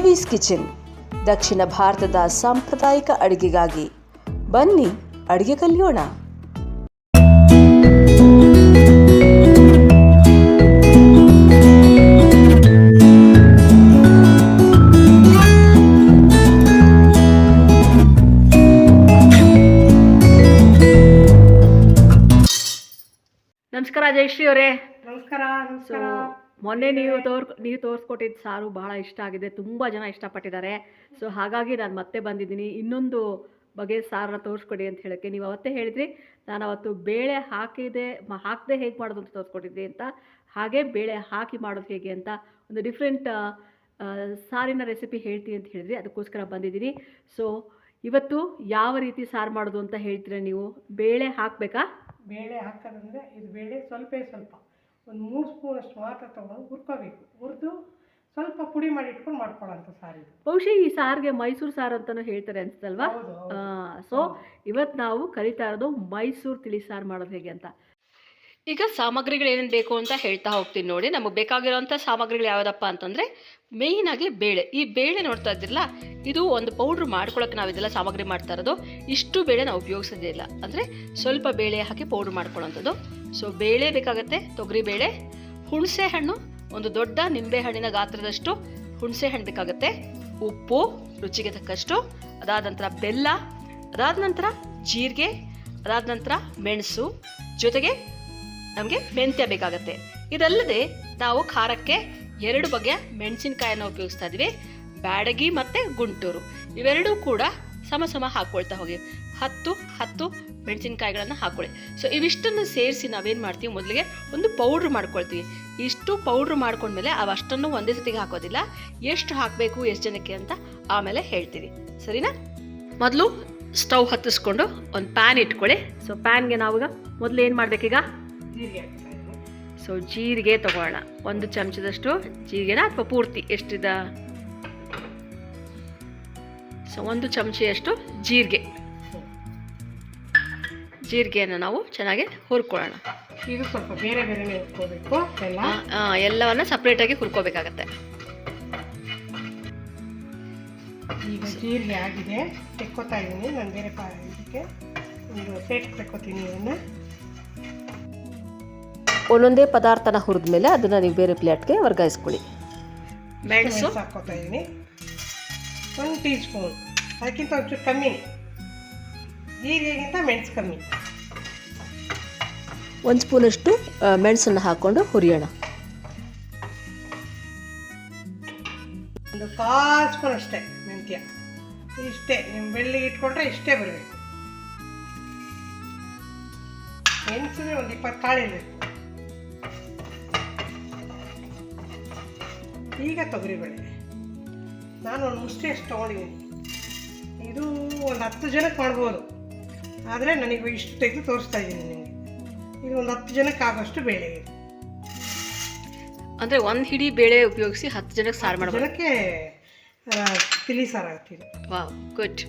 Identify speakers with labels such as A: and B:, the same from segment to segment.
A: ದೇವೀಸ್ kitchen ದಕ್ಷಿಣ ಭಾರತದ ಸಾಂಪ್ರದಾಯಿಕ ಅಡುಗೆಗಾಗಿ. ಬನ್ನಿ ಅಡುಗೆ ಕಲಿಯೋಣ.
B: ನಮಸ್ಕಾರ ಜಯಶ್ರೀ ಅವರೇ.
C: ನಮಸ್ಕಾರ ನಮಸ್ಕಾರ.
B: ಮೊನ್ನೆ ನೀವು ತೋರ್ ನೀವು ತೋರಿಸ್ಕೊಟ್ಟಿದ್ದ ಸಾರು ಬಹಳ ಇಷ್ಟ ಆಗಿದೆ ತುಂಬ ಜನ ಇಷ್ಟಪಟ್ಟಿದ್ದಾರೆ. ಸೊ ಹಾಗಾಗಿ ನಾನು ಮತ್ತೆ ಬಂದಿದ್ದೀನಿ. ಇನ್ನೊಂದು ಬಗೆ ಸಾರನ್ನ ತೋರಿಸ್ಕೊಡಿ ಅಂತ ಹೇಳೋಕ್ಕೆ ನೀವು ಅವತ್ತೇ ಹೇಳಿದ್ರಿ. ನಾನು ಅವತ್ತು ಬೇಳೆ ಹಾಕಿದೆ ಹಾಕದೆ ಹೇಗೆ ಮಾಡೋದು ಅಂತ ತೋರಿಸ್ಕೊಟ್ಟಿದ್ದೆ ಅಂತ. ಹಾಗೆ ಬೇಳೆ ಹಾಕಿ ಮಾಡೋದು ಹೇಗೆ ಅಂತ ಒಂದು ಡಿಫ್ರೆಂಟ್ ಸಾರಿನ ರೆಸಿಪಿ ಹೇಳ್ತೀನಿ ಅಂತ ಹೇಳಿದ್ರಿ. ಅದಕ್ಕೋಸ್ಕರ ಬಂದಿದ್ದೀನಿ. ಸೊ ಇವತ್ತು ಯಾವ ರೀತಿ ಸಾರು ಮಾಡೋದು ಅಂತ ಹೇಳ್ತೀರಾ ನೀವು? ಬೇಳೆ ಹಾಕಬೇಕಾ?
C: ಬೇಳೆ ಹಾಕೋದಂದ್ರೆ ಇದು ಬೇಳೆ ಸ್ವಲ್ಪ ಸ್ವಲ್ಪ. ಒಂದು ಮೂರು ಸ್ಪೂನ್ ಅಷ್ಟು ಮಾತ್ರ ತೊಗೊಂಡು ಹುರ್ಕೋಬೇಕು. ಹುರಿದು ಸ್ವಲ್ಪ ಪುಡಿ ಮಾಡಿ ಇಟ್ಕೊಂಡು ಮಾಡ್ಕೊಳ್ಳೋಂಥ ಸಾರಿ
B: ಬಹುಶಃ ಈ ಸಾರಿಗೆ ಮೈಸೂರು ಸಾರು ಅಂತಾನೂ ಹೇಳ್ತಾರೆ ಅನ್ಸುತ್ತಲ್ವಾ. ಸೊ ಇವತ್ತು ನಾವು ಕಲಿತಾ ಇರೋದು ಮೈಸೂರು ತಿಳಿ ಸಾರು ಮಾಡೋದು ಹೇಗೆ ಅಂತ. ಈಗ ಸಾಮಗ್ರಿಗಳು ಏನೇನು ಬೇಕು ಅಂತ ಹೇಳ್ತಾ ಹೋಗ್ತೀನಿ ನೋಡಿ. ನಮಗೆ ಬೇಕಾಗಿರೋಂಥ ಸಾಮಗ್ರಿಗಳು ಯಾವುದಪ್ಪ ಅಂತಂದರೆ ಮೇಯ್ನಾಗಿ ಬೇಳೆ. ಈ ಬೇಳೆ ನೋಡ್ತಾ ಇದ್ದಿರಲ್ಲ, ಇದು ಒಂದು ಪೌಡ್ರ್ ಮಾಡ್ಕೊಳಕ್ಕೆ ನಾವು ಇದೆಲ್ಲ ಸಾಮಗ್ರಿ ಮಾಡ್ತಾ ಇರೋದು. ಇಷ್ಟು ಬೇಳೆ ನಾವು ಉಪಯೋಗಿಸೋದೇ ಇಲ್ಲ. ಅಂದರೆ ಸ್ವಲ್ಪ ಬೇಳೆ ಹಾಕಿ ಪೌಡ್ರ್ ಮಾಡ್ಕೊಳ್ಳೋಂಥದ್ದು ಸೊ ಬೇಳೆ ಬೇಕಾಗುತ್ತೆ, ತೊಗರಿ ಬೇಳೆ, ಹುಣಸೆ ಹಣ್ಣು, ಒಂದು ದೊಡ್ಡ ನಿಂಬೆ ಹಣ್ಣಿನ ಗಾತ್ರದಷ್ಟು ಹುಣಸೆ ಹಣ್ಣು ಬೇಕಾಗುತ್ತೆ. ಉಪ್ಪು, ರುಚಿಗೆ ತಕ್ಕಷ್ಟು, ಅದಾದ ನಂತರ ಬೆಲ್ಲ, ಅದಾದ ನಂತರ ಜೀರಿಗೆ, ಅದಾದ ನಂತರ ಮೆಣಸು, ಜೊತೆಗೆ ನಮಗೆ ಮೆಂತ್ಯ ಬೇಕಾಗತ್ತೆ. ಇದಲ್ಲದೆ ನಾವು ಖಾರಕ್ಕೆ ಎರಡು ಬಗೆಯ ಮೆಣಸಿನಕಾಯನ್ನು ಉಪಯೋಗಿಸ್ತಾ ಇದ್ದೀವಿ. ಬ್ಯಾಡಗಿ ಮತ್ತು ಗುಂಟೂರು. ಇವೆರಡೂ ಕೂಡ ಸಮ ಸಮ ಹಾಕ್ಕೊಳ್ತಾ ಹೋಗಿ. ಹತ್ತು ಹತ್ತು ಮೆಣಸಿನಕಾಯಿಗಳನ್ನು ಹಾಕ್ಕೊಳ್ಳಿ ಸೊ ಇವಿಷ್ಟನ್ನು ಸೇರಿಸಿ ನಾವೇನು ಮಾಡ್ತೀವಿ? ಮೊದಲಿಗೆ ಒಂದು ಪೌಡ್ರ್ ಮಾಡ್ಕೊಳ್ತೀವಿ. ಇಷ್ಟು ಪೌಡ್ರ್ ಮಾಡ್ಕೊಂಡ್ಮೇಲೆ ಅವಷ್ಟನ್ನು ಒಂದೇ ಸತಿಗೆ ಹಾಕೋದಿಲ್ಲ. ಎಷ್ಟು ಹಾಕಬೇಕು, ಎಷ್ಟು ಜನಕ್ಕೆ ಅಂತ ಆಮೇಲೆ ಹೇಳ್ತೀವಿ. ಸರಿನಾ? ಮೊದಲು ಸ್ಟವ್ ಹತ್ತಿಸ್ಕೊಂಡು ಒಂದು ಪ್ಯಾನ್ ಇಟ್ಕೊಳ್ಳಿ. ಸೊ ಪ್ಯಾನ್ಗೆ ನಾವೀಗ ಮೊದಲು ಏನು ಮಾಡಬೇಕೀಗ? ಸೊ ಜೀರಿಗೆ ತಗೋಣ ಒಂದು ಚಮಚದಷ್ಟು ಜೀರಿಗೆನ ಅಥವಾ ಪೂರ್ತಿ ಎಷ್ಟಿದ? ಸೊ ಒಂದು ಚಮಚೆಯಷ್ಟು ಜೀರಿಗೆ. ಜೀರಿಗೆಯನ್ನು ನಾವು ಚೆನ್ನಾಗಿ ಹುರ್ಕೊಳ್ಳೋಣ.
C: ಇದು ಸ್ವಲ್ಪ ಬೇರೆ ಬೇರೆ ಹುರ್ಕೋಬೇಕು ಎಲ್ಲ?
B: ಆಗಿ ಎಲ್ಲವನ್ನ ಸಪ್ರೇಟಾಗಿ ಹುರ್ಕೋಬೇಕಾಗತ್ತೆ.
C: ಈಗ ಜೀರಿಗೆ ಆಗಿದೆ. ತೆಕ್ಕೋತಾ ಇದ್ದೀನಿ ನಾನು ಬೇರೆ ಇದಕ್ಕೆ ಒಂದು ಪ್ಲೇಟ್ ತೆಕ್ಕೋತೀನಿ ಇದನ್ನು.
A: ಒಂದೊಂದೇ ಪದಾರ್ಥನ ಹುರಿದ ಮೇಲೆ ಅದನ್ನು ನೀವು ಬೇರೆ ಪ್ಲೇಟ್ಗೆ ವರ್ಗಾಯಿಸ್ಕೊಳ್ಳಿ.
B: ಮೆಣಸು.
C: ಹಾಕ್ಕೋತಾ ಇದ್ದೀನಿ ಒಂದು ಟೀ ಸ್ಪೂನ್ ಅದಕ್ಕಿಂತ ಒಂಚೂರು ಕಮ್ಮಿ. ಜೀರಿಗೆಗಿಂತ ಮೆಣಸು ಕಮ್ಮಿ.
A: ಒಂದು ಸ್ಪೂನಷ್ಟು ಮೆಣಸನ್ನು ಹಾಕ್ಕೊಂಡು ಹುರಿಯೋಣ.
C: ಒಂದು ಕಾಲು ಸ್ಪೂನ್ ಅಷ್ಟೇ ಮೆಂತ್ಯ. ಇಷ್ಟೇ. ನಿಮ್ಮ ಬೆಳ್ಳಿಗೆ ಇಟ್ಕೊಂಡ್ರೆ ಇಷ್ಟೇ ಬರಬೇಕು. ಮೆಣಸಿಗೆ ಒಂದು ಇಪ್ಪತ್ತು ಕಾಳು ಇರಬೇಕು. ಈಗ ತೊಗರಿ ತೊಗರಿಬೇಳೆ. ನಾನು ಒಂದು ಮುಷ್ಟಿ ಅಷ್ಟು ತೊಗೊಂಡಿದ್ದೀನಿ. ಇದು ಒಂದು ಹತ್ತು ಜನಕ್ಕೆ ಮಾಡ್ಬೋದು. ಆದರೆ ನನಗೆ ಇಷ್ಟು ತೆಗೆದು ತೋರಿಸ್ತಾ ಇದ್ದೀನಿ ನಿಮಗೆ. ಇದು ಒಂದು ಹತ್ತು ಜನಕ್ಕೆ ಆಗೋಷ್ಟು ಬೇಳೆ ಇದು.
B: ಅಂದ್ರೆ ಒಂದು ಹಿಡಿ ಬೇಳೆ ಉಪಯೋಗಿಸಿ ಹತ್ತು ಜನಕ್ಕೆ ಸಾರು ಮಾಡಬಹುದು
C: ಜನಕ್ಕೆ ತಿಳಿ ಸಾರು ಆಗ್ತಿದೆ.
B: ವಾ ಗುಡ್.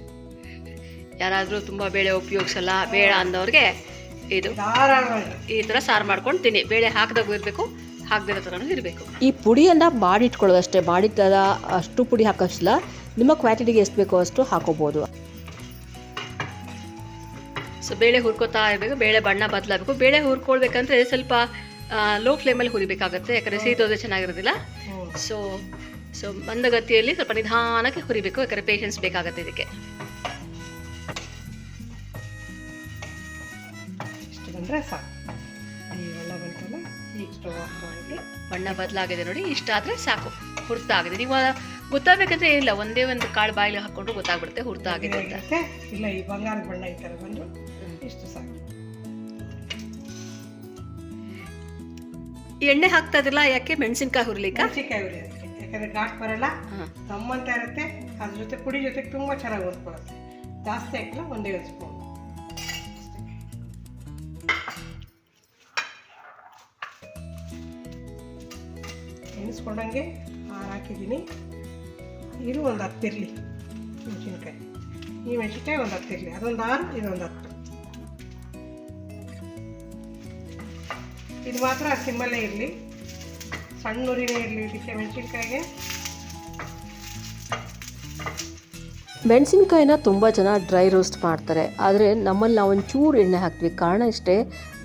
B: ಯಾರಾದರೂ ತುಂಬ ಬೇಳೆ ಉಪಯೋಗಿಸಲ್ಲ ಬೇಡ ಅಂದವ್ರಿಗೆ ಇದು. ಈ ಥರ ಸಾರು ಮಾಡ್ಕೊಂಡು ತಿನ್ನಿ ಬೇಳೆ ಹಾಕಿದಾಗ ಇರಬೇಕು ಹಾಕದಿರೋ ಥರನೂ ಇರಬೇಕು.
A: ಈ ಪುಡಿಯನ್ನು ಮಾಡಿಟ್ಕೊಳ್ಳೋದಷ್ಟೇ ಮಾಡಿಟ್ಟದ ಅಷ್ಟು ಪುಡಿ ಹಾಕೋಷ್ಟಿಲ್ಲ ನಿಮ್ಮ ಕ್ವಾಂಟಿಟಿಗೆ ಎಷ್ಟು ಬೇಕೋ ಅಷ್ಟು ಹಾಕೋಬೋದು.
B: ಸೊ ಬೇಳೆ ಹುರ್ಕೋತಾ ಇರಬೇಕು ಬೇಳೆ ಬಣ್ಣ ಬದಲಾಗಬೇಕು. ಬೇಳೆ ಹುರ್ಕೊಳ್ಬೇಕಂದ್ರೆ ಸ್ವಲ್ಪ ಲೋ ಫ್ಲೇಮಲ್ಲಿ ಹುರಿಬೇಕಾಗುತ್ತೆ ಯಾಕಂದರೆ ಸೀದೋದೆ ಚೆನ್ನಾಗಿರೋದಿಲ್ಲ.
C: ಹ್ಞೂ
B: ಸೊ ಸೊ ಮಂದಗತಿಯಲ್ಲಿ ಸ್ವಲ್ಪ ನಿಧಾನಕ್ಕೆ ಹುರಿಬೇಕು ಯಾಕಂದರೆ ಪೇಷನ್ಸ್ ಬೇಕಾಗುತ್ತೆ ಇದಕ್ಕೆ.
C: ಇಷ್ಟು ಬಂದರೆ ಸಾಕು. ಬಣ್ಣ
B: ಬದಲಾಗಿದೆ ನೋಡಿ ಇಷ್ಟ ಆದರೆ ಸಾಕು. ಹುರ್ತಾಗಿದೆ. ನೀವು ಗೊತ್ತಾಗಬೇಕಂದ್ರೆ ಇಲ್ಲ ಒಂದೇ ಒಂದು ಕಾಳು ಬಾಯಿಲಿ ಹಾಕ್ಕೊಂಡು ಗೊತ್ತಾಗ್ಬಿಡುತ್ತೆ ಹುರ್ತಾಗಿದೆ ಅಂತ.
C: ಇಲ್ಲ ಈ ಬಂಗಾರದ ಬಣ್ಣ ಈ ಥರ ಬಂದು ಇಷ್ಟು ಸಾಕು.
B: ಎಣ್ಣೆ ಹಾಕ್ತಾ ಇದ್ರಲ್ಲ ಯಾಕೆ ಮೆಣಸಿನ್ಕಾಯಿ ಹುರ್ಲಿಕ್ಕ?
C: ಮೆಣಸಿನ್ಕಾಯಿ ಹುರಿ ಯಾಕಂದ್ರೆ ಘಾಟ್ ಬರಲ್ಲ
B: ಹಾಂ.
C: ಗಮ್ಮಂತ ಇರುತ್ತೆ ಅದ್ರ ಜೊತೆ ಪುಡಿ ಜೊತೆಗೆ ತುಂಬ ಚೆನ್ನಾಗಿ ಹೊಂದ್ಕೊಳ್ಳುತ್ತೆ ಜಾಸ್ತಿ ಹಾಕಿಲ್ಲ ಒಂದೇ ಒಂದು ಸ್ಪೂನ್. ಎಣಿಸ್ಕೊಂಡಂಗೆ ಆರು ಹಾಕಿದ್ದೀನಿ. ಇದು ಒಂದು ಹತ್ತಿರಲಿ ಮೆಣಸಿನ್ಕಾಯಿ. ಈ ಮೆಣಸಿನ್ಕಾಯಿ ಒಂದು ಹತ್ತಿರಲಿ ಅದೊಂದು ಆರು ಇದೊಂದು ಹತ್ತು. ಇದು ಮಾತ್ರ ಸಿಮ್ಮಲ್ಲೇ ಇರಲಿ. ಸಣ್ಣ ಉರಿನೇ ಇರಲಿ ಇದಕ್ಕೆ ಮೆಣಸಿನ್ಕಾಯಿಗೆ.
A: ಮೆಣಸಿನ್ಕಾಯಿನ ತುಂಬ ಜನ ಡ್ರೈ ರೋಸ್ಟ್ ಮಾಡ್ತಾರೆ. ಆದರೆ ನಮ್ಮಲ್ಲಿ ನಾವು ಒಂಚೂರು ಎಣ್ಣೆ ಹಾಕ್ತೀವಿ. ಕಾರಣ ಇಷ್ಟೇ,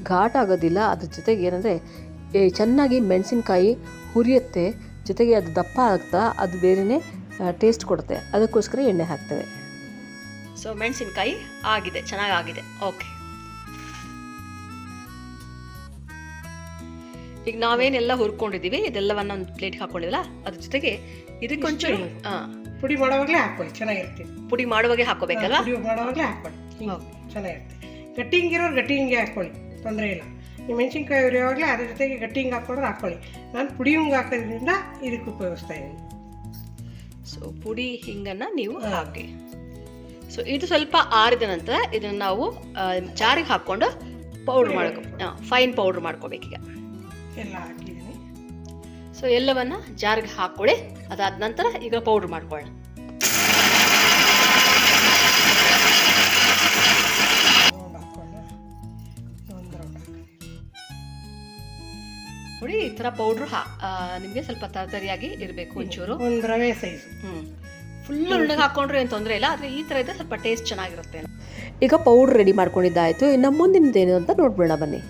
A: ಘಾಟ್ ಆಗೋದಿಲ್ಲ. ಅದ್ರ ಜೊತೆಗೆ ಏನಂದರೆ ಚೆನ್ನಾಗಿ ಮೆಣಸಿನ್ಕಾಯಿ ಹುರಿಯುತ್ತೆ ಜೊತೆಗೆ ಅದು ದಪ್ಪ ಆಗ್ತಾ ಅದು ಬೇರೆಯೇ ಟೇಸ್ಟ್ ಕೊಡುತ್ತೆ. ಅದಕ್ಕೋಸ್ಕರ ಎಣ್ಣೆ ಹಾಕ್ತೇವೆ.
B: ಸೊ ಮೆಣಸಿನ್ಕಾಯಿ ಆಗಿದೆ ಚೆನ್ನಾಗಾಗಿದೆ. ಓಕೆ ಈಗ ನಾವೇನೆಲ್ಲ ಹುರ್ಕೊಂಡಿದ್ದೀವಿ ಇದೆಲ್ಲವನ್ನ ಒಂದು ಪ್ಲೇಟ್ ಹಾಕೊಂಡಿವಲ್ಲ ಅದ್ರ ಜೊತೆಗೆ ಇದಕ್ಕೊಂಚೂರು
C: ಪುಡಿ ಮಾಡುವಾಗಲೇ ಹಾಕೊಳ್ಳಿ ಚೆನ್ನಾಗಿರ್ತೀವಿ
B: ಪುಡಿ ಮಾಡುವಾಗೆ ಹಾಕೋಬೇಕಲ್ಲ
C: ಪುಡಿ ಮಾಡುವಾಗಲೇ ಹಾಕೊಳ್ಳಿ. ಚೆನ್ನಾಗಿರ್ತೀವಿ ಗಟ್ಟಿ ಹಿಂಗೆ ಹಾಕೊಳ್ಳಿ ತೊಂದರೆ ಇಲ್ಲ. ಈ ಮೆಣಸಿನ್ಕಾಯಿ ಉರಿಯೋವಾಗಲೇ ಅದ್ರ ಜೊತೆಗೆ ಗಟ್ಟಿ ಹಿಂಗೆ ಹಾಕೊಂಡ್ರೆ ಹಾಕ್ಕೊಳ್ಳಿ ನಾನು ಪುಡಿ ಹಿಂಗೆ ಹಾಕೋದ್ರಿಂದ ಇದಕ್ಕೆ ಉಪಯೋಗಿಸ್ತಾ ಇದ್ದೀನಿ.
B: ಸೊ ಪುಡಿ ಹಿಂಗನ್ನು ನೀವು ಹಾಕಿ. ಸೊ ಇದು ಸ್ವಲ್ಪ ಆರಿದ ನಂತರ ಇದನ್ನು ನಾವು ಜಾರಿಗೆ ಹಾಕ್ಕೊಂಡು ಪೌಡ್ರ್ ಮಾಡ್ಕೊ ಫೈನ್ ಪೌಡ್ರ್ ಮಾಡ್ಕೋಬೇಕೀಗ.
C: ಎಲ್ಲ ಹಾಕಿದ್ದೀನಿ.
B: ಸೊ ಎಲ್ಲವನ್ನು ಜಾರಿಗೆ ಹಾಕ್ಕೊಳ್ಳಿ ಅದಾದ ನಂತರ ಈಗ ಪೌಡ್ರ್ ಮಾಡ್ಕೊಳ್ಳೋಣ. ನೋಡಿ ಈ ಥರ ಪೌಡ್ರ್ ಹಾ ನಿಮಗೆ ಸ್ವಲ್ಪ ತರತರಿಯಾಗಿ ಇರಬೇಕು ಒಂಚೂರು.
C: ಒಂದು ರವೆ ಸೈಜ್
B: ಹ್ಞೂ ಫುಲ್ ಉಣ್ಣಗೆ ಹಾಕೊಂಡ್ರೆ ಏನು ತೊಂದರೆ ಇಲ್ಲ ಆದರೆ ಈ ತರ ಇದ್ದರೆ ಸ್ವಲ್ಪ ಟೇಸ್ಟ್ ಚೆನ್ನಾಗಿರುತ್ತೆ.
A: ಈಗ ಪೌಡ್ರ್ ರೆಡಿ ಮಾಡ್ಕೊಂಡಿದ್ದಾಯ್ತು. ಇನ್ನು ಮುಂದಿನದೇನು ಅಂತ ನೋಡ್ಬಿಡೋಣ ಬನ್ನಿ.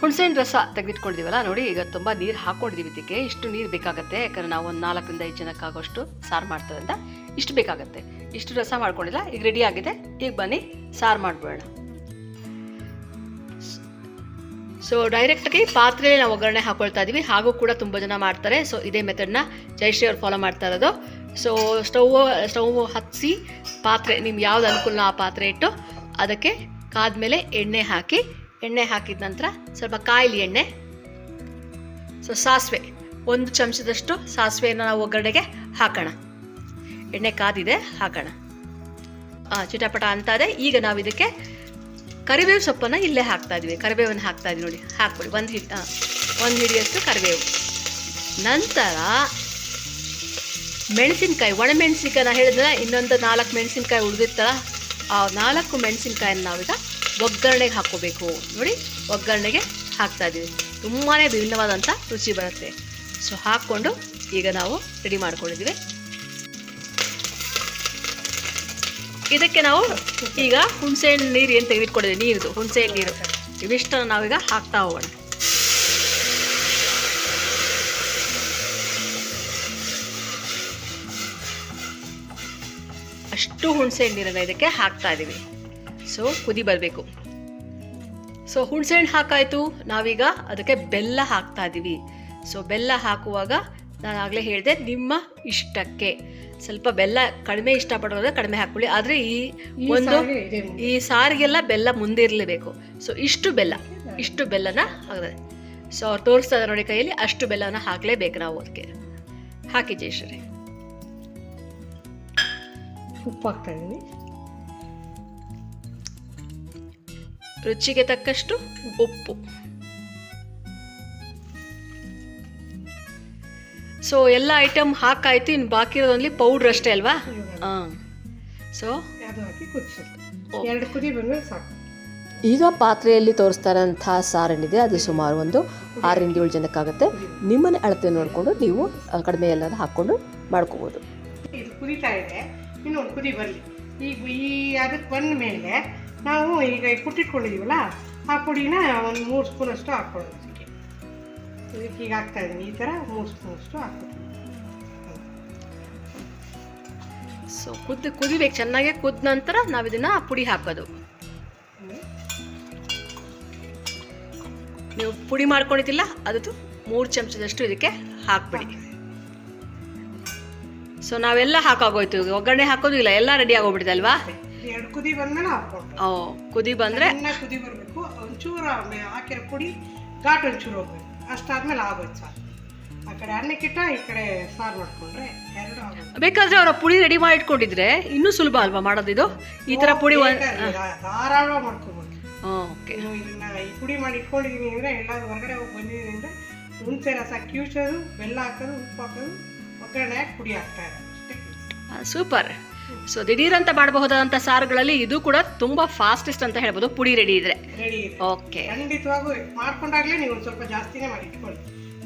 B: ಹುಣಸೆಹಣ್ಣು ರಸ ತೆಗೆದಿಟ್ಕೊಂಡಿದ್ದೀವಲ್ಲ ನೋಡಿ ಈಗ ತುಂಬ ನೀರು ಹಾಕ್ಕೊಂಡಿದ್ದೀವಿ ಇದಕ್ಕೆ. ಇಷ್ಟು ನೀರು ಬೇಕಾಗುತ್ತೆ ಯಾಕಂದ್ರೆ ನಾವು ಒಂದು ನಾಲ್ಕರಿಂದ ಐದು ಜನಕ್ಕಾಗೋಷ್ಟು ಸಾರು ಮಾಡ್ತೇವೆ ಅಂತ ಇಷ್ಟು ಬೇಕಾಗುತ್ತೆ. ಇಷ್ಟು ರಸ ಮಾಡ್ಕೊಂಡಿಲ್ಲ ಈಗ ರೆಡಿ ಆಗಿದೆ. ಈಗ ಬನ್ನಿ ಸಾರು ಮಾಡ್ಬೇಡ ಸೊ ಡೈರೆಕ್ಟಾಗಿ ಪಾತ್ರೆಯಲ್ಲಿ ನಾವು ಒಗ್ಗರಣೆ ಹಾಕೊಳ್ತಾ ಇದ್ದೀವಿ ಹಾಗೂ ಕೂಡ ತುಂಬ ಜನ ಮಾಡ್ತಾರೆ. ಸೊ ಇದೇ ಮೆಥಡ್ನ ಜಯಶ್ರೀ ಅವ್ರು ಫಾಲೋ ಮಾಡ್ತಾ ಇರೋದು. ಸೊ ಸ್ಟವ್ ಸ್ಟವ್ ಹತ್ತಿಸಿ ಪಾತ್ರೆ, ನಿಮ್ಗೆ ಯಾವ್ದು ಅನುಕೂಲ ಆ ಪಾತ್ರೆ ಇಟ್ಟು ಅದಕ್ಕೆ ಕಾದ್ಮೇಲೆ ಎಣ್ಣೆ ಹಾಕಿ, ಎಣ್ಣೆ ಹಾಕಿದ ನಂತರ ಸ್ವಲ್ಪ ಕಾಯಿಲಿ ಎಣ್ಣೆ. ಸೊ ಸಾಸಿವೆ, ಒಂದು ಚಮಚದಷ್ಟು ಸಾಸಿವೆಯನ್ನು ನಾವು ಒಗ್ಗರಣೆಗೆ ಹಾಕೋಣ. ಎಣ್ಣೆ ಕಾದಿದೆ, ಹಾಕೋಣ. ಚಿಟಪಟ ಅಂತ ಇದೆ. ಈಗ ನಾವು ಇದಕ್ಕೆ ಕರಿಬೇವು ಸೊಪ್ಪನ್ನು ಇಲ್ಲೇ ಹಾಕ್ತಾ ಇದೀವಿ. ಕರಿಬೇವನ್ನು ಹಾಕ್ತಾ ಇದೀವಿ ನೋಡಿ. ಹಾಕ್ಬಿಡಿ. ಒಂದು ಹಿಡಿ ಒಂದು ಹಿಡಿಯಷ್ಟು ಕರಿಬೇವು. ನಂತರ ಮೆಣಸಿನ್ಕಾಯಿ, ಒಣಮೆಣಸಿನ್ಕಾಯಿ ನಾನು ಹೇಳಿದ್ರೆ ಇನ್ನೊಂದು ನಾಲ್ಕು ಮೆಣಸಿನ್ಕಾಯಿ ಉಳಿದಿತ್ತಲ್ಲ, ಆ ನಾಲ್ಕು ಮೆಣಸಿನ್ಕಾಯನ್ನು ನಾವೀಗ ಒಗ್ಗರಣೆಗೆ ಹಾಕೋಬೇಕು ನೋಡಿ, ಒಗ್ಗರಣೆಗೆ ಹಾಕ್ತಾ ಇದ್ದೀವಿ. ತುಂಬಾ ವಿಭಿನ್ನವಾದಂಥ ರುಚಿ ಬರುತ್ತೆ. ಸೊ ಹಾಕ್ಕೊಂಡು ಈಗ ನಾವು ರೆಡಿ ಮಾಡ್ಕೊಂಡಿದ್ದೀವಿ. ಇದಕ್ಕೆ ನಾವು ಈಗ ಹುಣಸೆಹಣ್ಣು ನೀರು ಏನು ನೀರು ನೀರಿದು, ಹುಣಸೆಹಣ್ಣು ನೀರು. ಇವಿಷ್ಟನ್ನು ನಾವೀಗ ಹಾಕ್ತಾ ಹೋಗೋಣ. ಅಷ್ಟು ಹುಣಸೆಹಣ್ಣು ನೀರನ್ನು ಇದಕ್ಕೆ ಹಾಕ್ತಾ ಇದ್ದೀವಿ ಸೊ ಕುದಿ ಬರಬೇಕು. ಸೊ ಹುಣಸೆಹಣ್ಣು ಹಾಕಾಯ್ತು. ನಾವೀಗ ಅದಕ್ಕೆ ಬೆಲ್ಲ ಹಾಕ್ತಾ ಇದ್ದೀವಿ ಸೊ ಬೆಲ್ಲ ಹಾಕುವಾಗ ನಾನು ಆಗಲೇ ಹೇಳಿದೆ ನಿಮ್ಮ ಇಷ್ಟಕ್ಕೆ. ಸ್ವಲ್ಪ ಬೆಲ್ಲ ಕಡಿಮೆ ಇಷ್ಟಪಡೋದ್ರೆ ಕಡಿಮೆ ಹಾಕೊಳ್ಳಿ ಆದರೆ ಈ ಒಂದು. ಈ ಸಾರಿಗೆಲ್ಲ ಬೆಲ್ಲ ಮುಂದೆ ಇರಲೇಬೇಕು. ಸೊ ಇಷ್ಟು ಬೆಲ್ಲ ಇಷ್ಟು ಬೆಲ್ಲನ ಹಾಕಿದೆ. ಸೊ ಅವ್ರು ತೋರಿಸ್ತಾ ಇದ್ದಾರೆ ನೋಡಿ ಕೈಯಲ್ಲಿ ಅಷ್ಟು ಬೆಲ್ಲನ ಹಾಕಲೇಬೇಕು ನಾವು ಅದಕ್ಕೆ. ಹಾಕಿ ಜಯಶ್ರೀ.
C: ಉಪ್ಪು ಹಾಕ್ತಾ ಇದ್ದೀನಿ
B: ರುಚಿಗೆ ತಕ್ಕಷ್ಟು ಉಪ್ಪು. ಸೊ ಎಲ್ಲ ಐಟಮ್ ಹಾಕಾಯ್ತು ಇನ್ನು ಬಾಕಿ ಇರೋದ್ರಲ್ಲಿ ಪೌಡ್ರ್ ಅಷ್ಟೇ ಅಲ್ವಾ? ಹಾಂ. ಸೊ
C: ಅದು ಹಾಕಿ ಕುದಿಸೋದು. ಎರಡು ಕುದಿ ಬಂದ್ಮೇಲೆ ಸಾಕು.
A: ಈಗ ಪಾತ್ರೆಯಲ್ಲಿ ತೋರಿಸ್ತಾ ಇರೋಂಥ ಸಾರೇನಿದೆ ಅದು ಸುಮಾರು ಒಂದು ಆರರಿಂದ ಏಳು ಜನಕ್ಕಾಗುತ್ತೆ. ನಿಮ್ಮನೆ ಅಳತೆ ನೋಡಿಕೊಂಡು ನೀವು ಕಡಿಮೆ ಎಲ್ಲಾದ ಹಾಕ್ಕೊಂಡು ಮಾಡ್ಕೋಬೋದು.
C: ಇದು ಕುದೀತಾ ಇದೆ. ಇನ್ನು ಒಂದು ಕುದಿ ಬರಲಿ. ಈಗ ಈ ಅದಕ್ಕೆ ಬಂದ ಮೇಲೆ ನಾವು ಈಗ ಕುಟ್ಟಿಟ್ಕೊಂಡಿದ್ದೀವಲ್ಲ ಆ ಪುಡಿನ ಒಂದು ಮೂರು ಸ್ಪೂನಷ್ಟು ಹಾಕ್ಕೊಳ್ಳೋದು. ಇದಕ್ಕೆ ಇದಕ್ಕೆ ಈಗ ಹಾಕ್ತಾ ಇದ್ದೀನಿ ಈ ಥರ ಮೂರು ಸ್ಪೂನಷ್ಟು ಹಾಕ್ತೀನಿ
B: ಸೊ ಕುದ್ದು ಕುದಿಬೇಕು. ಚೆನ್ನಾಗಿ ಕುದ್ದ ನಂತರ ನಾವು ಇದನ್ನ ಪುಡಿ ಹಾಕೋದು. ನೀವು ಪುಡಿ ಮಾಡ್ಕೊಂಡಿದ್ದಿಲ್ಲ ಅದು ಮೂರು ಚಮಚದಷ್ಟು ಇದಕ್ಕೆ ಹಾಕ್ಬಿಡಿ. ಸೊ ನಾವೆಲ್ಲ ಹಾಕಾಗೋಯ್ತು. ಒಗ್ಗರಣೆ ಹಾಕೋದು ಇಲ್ಲ ಎಲ್ಲ ರೆಡಿ ಆಗೋಗ್ಬಿಟ್ಟಿದೆ ಅಲ್ವಾ?
C: ಎರಡು ಕುದಿ ಬಂದ್ಮೇಲೆ
B: ಓ ಕುದಿ ಬಂದರೆ
C: ಕುದಿ ಬರಬೇಕು. ಒಂಚೂರು ಹಾಕಿರೋ ಪುಡಿ ಘಾಟ್ ಒಂಚೂರು ಹೋಗ್ಬೇಕು. ಅಷ್ಟಾದ್ಮೇಲೆ ಆಗೋಯ್ತು ಸಾರು ಆ ಕಡೆ ಅನ್ನಕ್ಕಿಟ್ಟ ಈ ಕಡೆ ಸಾರು ಮಾಡ್ಕೊಂಡ್ರೆ ಎರಡು ಆಗೋದು
B: ಬೇಕಾದ್ರೆ ಅವರ ಪುಡಿ ರೆಡಿ ಮಾಡಿ ಇಟ್ಕೊಂಡಿದ್ರೆ ಇನ್ನೂ ಸುಲಭ ಅಲ್ವಾ ಮಾಡೋದಿದು ಈ ಥರ ಪುಡಿ
C: ಧಾರಾಳ ಮಾಡ್ಕೊಬೋದು.
B: ಓಕೆ.
C: ಇದನ್ನ ಈ ಪುಡಿ ಮಾಡಿ ಇಟ್ಕೊಂಡಿದ್ದೀನಿ ಅಂದರೆ ಎಲ್ಲಾದ್ರೂ ಹೊರಗಡೆ ಹೋಗಿ ಬಂದಿದ್ದೀನಿ ಅಂದರೆ ಹುಣಸೆ ರಸ ಕಿವುಚೋದು ಬೆಲ್ಲ ಹಾಕೋದು ಉಪ್ಪು ಹಾಕೋದು ಒಗ್ಗರಣೆ ಹಾಕಿ ಪುಡಿ ಹಾಕ್ತಾ ಇರೋದು. ಅಷ್ಟೇ.
B: ಸೂಪರ್. ಸೊ ದಿಢೀರಂತ ಅಂತ ಮಾಡಬಹುದಾದಂಥ ಸಾರುಗಳಲ್ಲಿ ಇದು ಕೂಡ ತುಂಬ ಫಾಸ್ಟೆಸ್ಟ್ ಅಂತ ಹೇಳ್ಬೋದು. ಪುಡಿ ರೆಡಿ ಇದ್ರೆ.
C: ರೆಡಿ ಇದೆ.
B: ಓಕೆ
C: ಖಂಡಿತವಾಗೂ ಮಾಡ್ಕೊಂಡಾಗ್ಲೇ ನೀವು ಒಂದು ಸ್ವಲ್ಪ ಜಾಸ್ತಿನೇ ಮಾಡಿ ಇಟ್ಕೊಳ್ಳಿ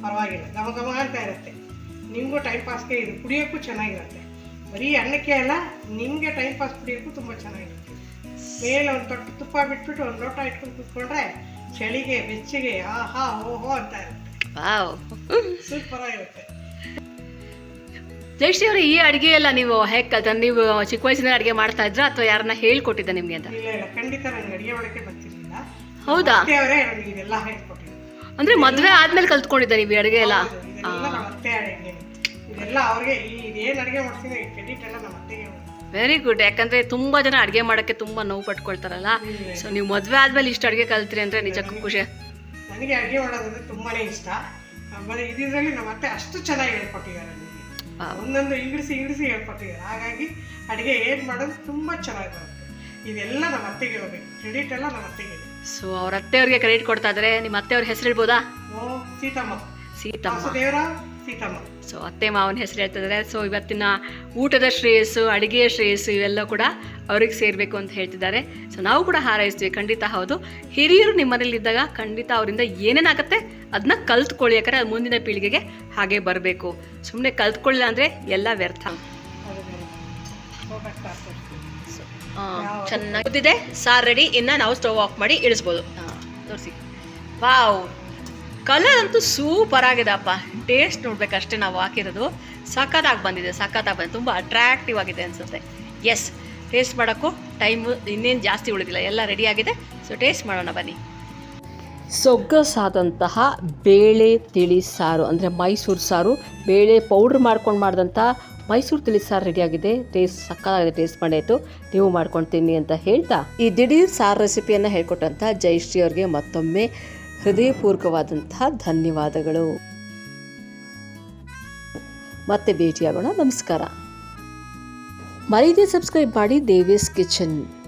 C: ಪರವಾಗಿಲ್ಲ. ಘಮ ಘಮ ಅಂತ ಇರುತ್ತೆ. ನಿಮಗೂ ಟೈಮ್ ಪಾಸ್ಗೆ ಇದು ಕುಡಿಯೋಕ್ಕೂ ಚೆನ್ನಾಗಿರುತ್ತೆ. ಬರೀ ಅನ್ನಕ್ಕೆ ಅಲ್ಲ ನಿಮಗೆ ಟೈಮ್ ಪಾಸ್ ಕುಡಿಯೋಕ್ಕೂ ತುಂಬ ಚೆನ್ನಾಗಿರುತ್ತೆ. ಮೇಲೆ ಒಂದು ತೊಟ್ಟು ತುಪ್ಪ ಬಿಟ್ಬಿಟ್ಟು ಒಂದು ಲೋಟ ಇಟ್ಕೊಂಡು ಕೂತ್ಕೊಂಡ್ರೆ ಚಳಿಗೆ ಬೆಚ್ಚಗೆ ಆಹಾ ಓಹೋ ಅಂತ ಇರುತ್ತೆ.
B: ವಾವ್
C: ಸೂಪರ್ ಆಗಿರುತ್ತೆ.
B: ಜಯಶ್ರೀ ಅವರು ಈ ಅಡುಗೆ ಎಲ್ಲ ನೀವು ಹೇಗೆ ಅದನ್ನ ನೀವು ಚಿಕ್ಕ ವಯಸ್ಸಿನ ಅಡುಗೆ ಮಾಡ್ತಾ ಇದ್ರಾ ಅಥವಾ ಯಾರನ್ನ ಹೇಳ್ಕೊಟ್ಟಿದ್ದ ನಿಮಗೆ ಅಂತ?
C: ಇಲ್ಲ ಇಲ್ಲ ಖಂಡಿತ ನನಗೆ ಅಡುಗೆ ಮಾಡೋಕ್ಕೆ ಬರ್ತಿರ್ಲಿಲ್ಲ.
B: ಹೌದಾ?
C: ಅತ್ತೆ ಅವರೇ ನನಗೆ ಇದೆಲ್ಲ ಹೇಳ್ಕೊಟ್ಟಿದ್ರು.
B: ಅಂದ್ರೆ ಮದ್ವೆ ಆದ್ಮೇಲೆ ಕಲ್ತ್ಕೊಂಡಿದ್ದ ನೀವು ಈ ಅಡುಗೆ ಎಲ್ಲ?
C: ಇದೆಲ್ಲ ನಮ್ಮ ಅತ್ತೆ ಅಡುಗೆ. ಇದೆಲ್ಲ ಅವ್ರಿಗೆ ಈ ಇದೇನು ಅಡುಗೆ ಮಾಡ್ತೀನಿ ಕ್ರೆಡಿಟ್ ಎಲ್ಲ ನಮ್ಮ ಅತ್ತೆಗೆ ಹೋಗುತ್ತೆ.
B: ವೆರಿ ಗುಡ್ ಯಾಕಂದ್ರೆ ತುಂಬಾ ಜನ ಅಡುಗೆ ಮಾಡೋಕ್ಕೆ ತುಂಬಾ ನೋವು ಪಟ್ಕೊಳ್ತಾರಲ್ಲ. ಸೊ ನೀವು ಮದ್ವೆ ಆದ್ಮೇಲೆ ಇಷ್ಟು ಅಡುಗೆ ಕಲ್ತ್ರಿ ಅಂದ್ರೆ ನಿಜಕ್ಕೂ ಖುಷಿ.
C: ನನಗೆ ಅಡುಗೆ ಮಾಡೋದಂದ್ರೆ ತುಂಬಾನೇ ಇಷ್ಟ. ಆಮೇಲೆ ಇದರಲ್ಲಿ ನಮ್ಮ ಅತ್ತೆ ಅಷ್ಟು ಚೆನ್ನಾಗಿ ಹೇಳ್ಕೊಟ್ಟಿದ್ದಾರೆ. ಒಂದೊಂದು ಇಂಗ್ಲಿಸಿ ಇಂಗ್ಲಿಸಿ ಹೇಳ್ಕೊಟ್ಟಿದ್ದಾರೆ. ಹಾಗಾಗಿ ಅಡುಗೆ ಏನು ಮಾಡೋದು ತುಂಬ ಚೆನ್ನಾಗಿ ಬರುತ್ತೆ ಇದೆಲ್ಲ ನಮ್ಮ ಅತ್ತೆಗೆ ಹೋಗ್ಬೇಕು ಕ್ರೆಡಿಟ್ ಎಲ್ಲ ನಮ್ಮ ಅತ್ತೆಗೆ
B: ಸೊ ಅವ್ರ ಅತ್ತೆಯವ್ರಿಗೆ ಕ್ರೆಡಿಟ್ ಕೊಡ್ತಾ ಇದ್ರೆ ನಿಮ್ಮ ಅತ್ತೆಯವ್ರ ಹೆಸರು ಹೇಳ್ಬೋದಾ?
C: ಓ ಸೀತಮ್ಮ.
B: ಸೀತಮ್ಮ.
C: ವಾಸುದೇವರ ಸೀತಮ್ಮ.
B: ಸೊ ಅತ್ತೆ ಮಾವನ ಹೆಸರು ಹೇಳ್ತಿದ್ದಾರೆ ಸೊ ಇವತ್ತಿನ ಊಟದ ಶ್ರೇಯಸ್ಸು, ಅಡುಗೆಯ ಶ್ರೇಯಸ್ಸು ಇವೆಲ್ಲ ಕೂಡ ಅವ್ರಿಗೆ ಸೇರಬೇಕು ಅಂತ ಹೇಳ್ತಿದ್ದಾರೆ ಸೊ ನಾವು ಕೂಡ ಹಾರೈಸ್ತೀವಿ. ಖಂಡಿತ ಹೌದು. ಹಿರಿಯರು ನಿಮ್ಮ ಮನೇಲಿ ಇದ್ದಾಗ ಖಂಡಿತ ಅವರಿಂದ ಏನೇನಾಗುತ್ತೆ ಅದನ್ನ ಕಲ್ತ್ಕೊಳ್ಳಿ. ಯಾಕಂದ್ರೆ ಅದು ಮುಂದಿನ ಪೀಳಿಗೆಗೆ ಹಾಗೆ ಬರಬೇಕು. ಸುಮ್ಮನೆ ಕಲ್ತ್ಕೊಳ್ಳಿಲ್ಲ ಅಂದರೆ ಎಲ್ಲ ವ್ಯರ್ಥ. ಚೆನ್ನಾಗಿದೆ ಸಾರು ರೆಡಿ. ಇನ್ನು ನಾವು ಸ್ಟವ್ ಆಫ್ ಮಾಡಿ ಇಳಿಸ್ಬೋದು. ತೋರಿಸಿ. ವಾವ್. ಕಲರ್ ಅಂತೂ ಸೂಪರ್ ಆಗಿದೆ ಅಪ್ಪ ಟೇಸ್ಟ್ ನೋಡ್ಬೇಕಷ್ಟೇ ನಾವು ಹಾಕಿರೋದು. ಸಖತ್ತಾಗಿ ಬಂದಿದೆ ಸಖತ್ತಾಗಿ ಬಂದಿದೆ. ತುಂಬ ಅಟ್ರಾಕ್ಟಿವ್ ಆಗಿದೆ ಅನಿಸುತ್ತೆ. ಎಸ್ ಟೇಸ್ಟ್ ಮಾಡೋಕ್ಕೂ ಟೈಮು ಇನ್ನೇನು ಜಾಸ್ತಿ ಉಳಿದಿಲ್ಲ. ಎಲ್ಲ ರೆಡಿ ಆಗಿದೆ. ಸೊ ಟೇಸ್ಟ್ ಮಾಡೋಣ ಬನ್ನಿ.
A: ಸೊಗ್ಗಸಾದಂತಹ ಬೇಳೆ ತಿಳಿ ಸಾರು, ಅಂದರೆ ಮೈಸೂರು ಸಾರು, ಬೇಳೆ ಪೌಡ್ರ್ ಮಾಡ್ಕೊಂಡು ಮಾಡಿದಂಥ ಮೈಸೂರು ತಿಳಿ ಸಾರು ರೆಡಿಯಾಗಿದೆ ಟೇಸ್ಟ್ ಸಕ್ಕತ್ತಾಗಿದೆ ಟೇಸ್ಟ್ ಮಾಡಾಯಿತು ನೀವು ಮಾಡ್ಕೊಂಡು ತಿನ್ನಿ ಅಂತ ಹೇಳ್ತಾ. ಈ ದಿಢೀರ್ ಸಾರು ರೆಸಿಪಿಯನ್ನು ಹೇಳ್ಕೊಟ್ಟಂಥ ಜಯಶ್ರೀ ಅವ್ರಿಗೆ ಮತ್ತೊಮ್ಮೆ ಹೃದಯಪೂರ್ವಕವಾದಂತಹ ಧನ್ಯವಾದಗಳು. ಮತ್ತೆ ಭೇಟಿಯಾಗೋಣ. ನಮಸ್ಕಾರ. ಮರೀದೆ ಸಬ್ಸ್ಕ್ರೈಬ್ ಮಾಡಿ ದೇವೇಸ್ ಕಿಚನ್.